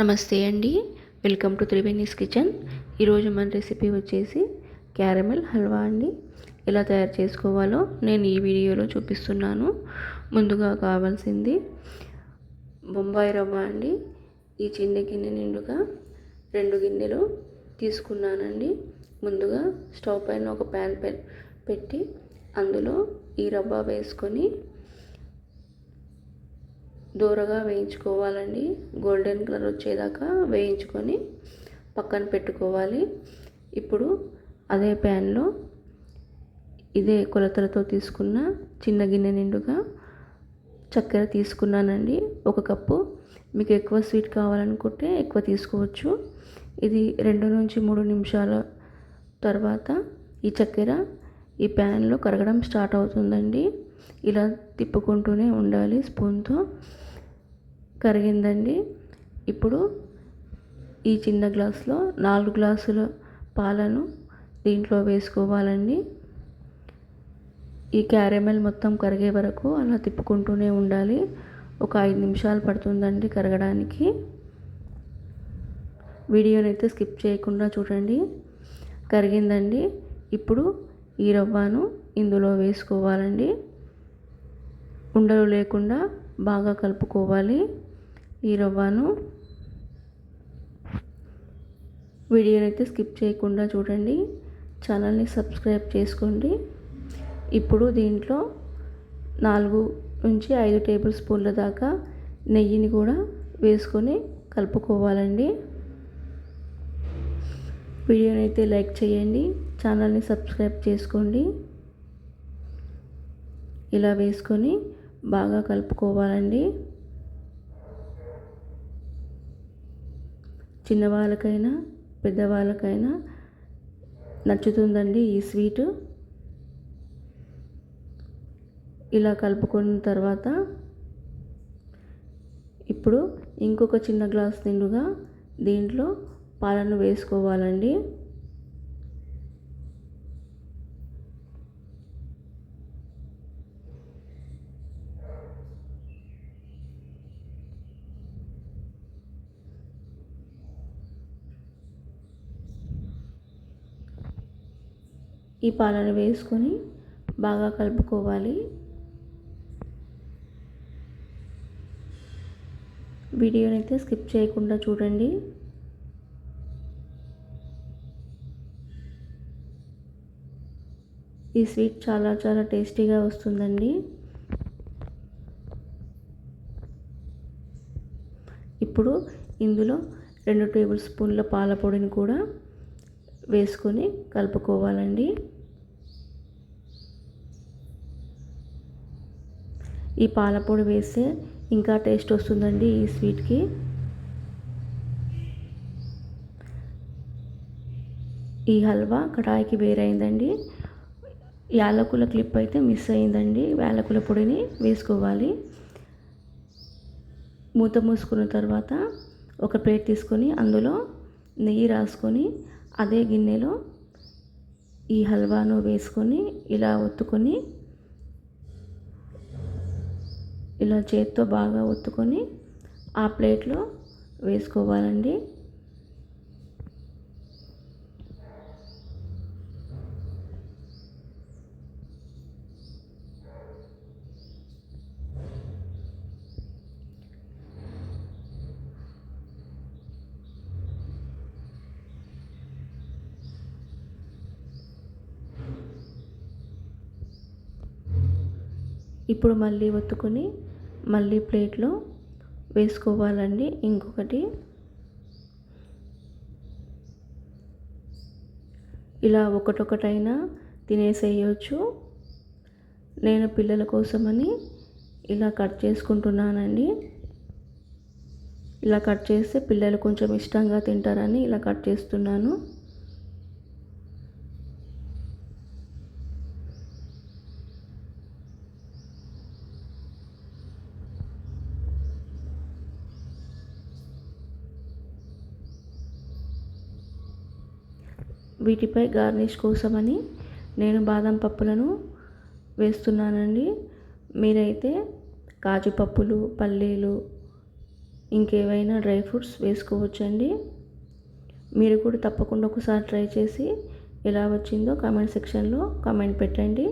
నమస్తే అండి. Welcome to Triveni's kitchen ఈరోజు మన రెసిపీ వచ్చేసి క్యారమెల్ హల్వా అండి. ఎలా తయారు చేసుకోవాలో నేను ఈ వీడియోలో చూపిస్తున్నాను. ముందుగా కావాల్సింది బొంబాయి రవ్వ అండి. ఈ చిన్న గిన్నె నిండుగా రెండు గిన్నెలు తీసుకున్నానండి. ముందుగా స్టవ్ పైన ఒక ప్యాన్ పెట్టి అందులో ఈ రవ్వ వేసుకొని దూరగా వేయించుకోవాలండి. గోల్డెన్ కలర్ వచ్చేదాకా వేయించుకొని పక్కన పెట్టుకోవాలి. ఇప్పుడు అదే ప్యాన్లో ఇదే కొలతలతో తీసుకున్న చిన్న గిన్నె నిండుగా చక్కెర తీసుకున్నానండి. ఒక కప్పు. మీకు ఎక్కువ స్వీట్ కావాలనుకుంటే ఎక్కువ తీసుకోవచ్చు. ఇది రెండు నుంచి మూడు నిమిషాల తర్వాత ఈ చక్కెర ఈ ప్యాన్లో కరగడం స్టార్ట్ అవుతుందండి. ఇలా తిప్పుకుంటూనే ఉండాలి స్పూన్తో. కరిగిందండి. ఇప్పుడు ఈ చిన్న గ్లాసులో నాలుగు గ్లాసుల పాలను దీంట్లో వేసుకోవాలండి. ఈ క్యారమెల్ మొత్తం కరిగే వరకు అలా తిప్పుకుంటూనే ఉండాలి. ఒక ఐదు నిమిషాలు పడుతుందండి కరగడానికి. వీడియోని అయితే స్కిప్ చేయకుండా చూడండి. కరిగిందండి. ఇప్పుడు ఈ రవ్వను ఇందులో వేసుకోవాలండి. ఉండలు లేకుండా బాగా కలుపుకోవాలి. ఈ రవ్వను వీడియోని అయితే స్కిప్ చేయకుండా చూడండి. ఛానల్ని సబ్స్క్రైబ్ చేసుకోండి. ఇప్పుడు దీంట్లో నాలుగు నుంచి ఐదు టేబుల్ స్పూన్ల దాకా నెయ్యిని కూడా వేసుకొని కలుపుకోవాలండి. వీడియోని అయితే లైక్ చేయండి. ఛానల్ని సబ్స్క్రైబ్ చేసుకోండి. ఇలా వేసుకొని బాగా కలుపుకోవాలండి. చిన్నవాళ్ళకైనా పెద్దవాళ్ళకైనా నచ్చుతుందండి ఈ స్వీటు. ఇలా కలుపుకున్న తర్వాత ఇప్పుడు ఇంకొక చిన్న గ్లాస్ నిండుగా దీంట్లో పాలను వేసుకోవాలండి. ఈ పాలను వేసుకొని బాగా కలుపుకోవాలి. వీడియోని అయితే స్కిప్ చేయకుండా చూడండి. ఈ స్వీట్ చాలా చాలా టేస్టీగా వస్తుందండి. ఇప్పుడు ఇందులో రెండు టేబుల్ స్పూన్ల పాల పొడిని కూడా వేసుకొని కలుపుకోవాలండి. ఈ పాలపొడి వేస్తే ఇంకా టేస్ట్ వస్తుందండి ఈ స్వీట్కి. ఈ హల్వా కడాయికి వేరైందండి. యాలకుల క్లిప్ అయితే మిస్ అయిందండి. యాలకుల పొడిని వేసుకోవాలి. మూత మూసుకున్న తర్వాత ఒక ప్లేట్ తీసుకొని అందులో నెయ్యి రాసుకొని అదే గిన్నెలో ఈ హల్వాను వేసుకొని ఇలా ఒత్తుకొని ఇలా చేత్తో బాగా ఒత్తుకొని ఆ ప్లేట్లో వేసుకోవాలండి. ఇప్పుడు మళ్ళీ ఒత్తుకొని మళ్ళీ ప్లేట్లో వేసుకోవాలండి. ఇంకొకటి ఇలా ఒకటొకటైనా తినేసేయచ్చు. నేను పిల్లల కోసమని ఇలా కట్ చేసుకుంటున్నానండి. ఇలా కట్ చేస్తే పిల్లలు కొంచెం ఇష్టంగా తింటారని ఇలా కట్ చేస్తున్నాను. వీటిపై గార్నిష్ కోసమని నేను బాదం పప్పులను వేస్తున్నానండి. మీరైతే కాజు పప్పులు పల్లీలు ఇంకేవైనా డ్రై ఫ్రూట్స్ వేసుకోవచ్చండి. మీరు కూడా తప్పకుండా ఒకసారి ట్రై చేసి ఎలా వచ్చిందో కామెంట్ సెక్షన్లో కామెంట్ పెట్టండి.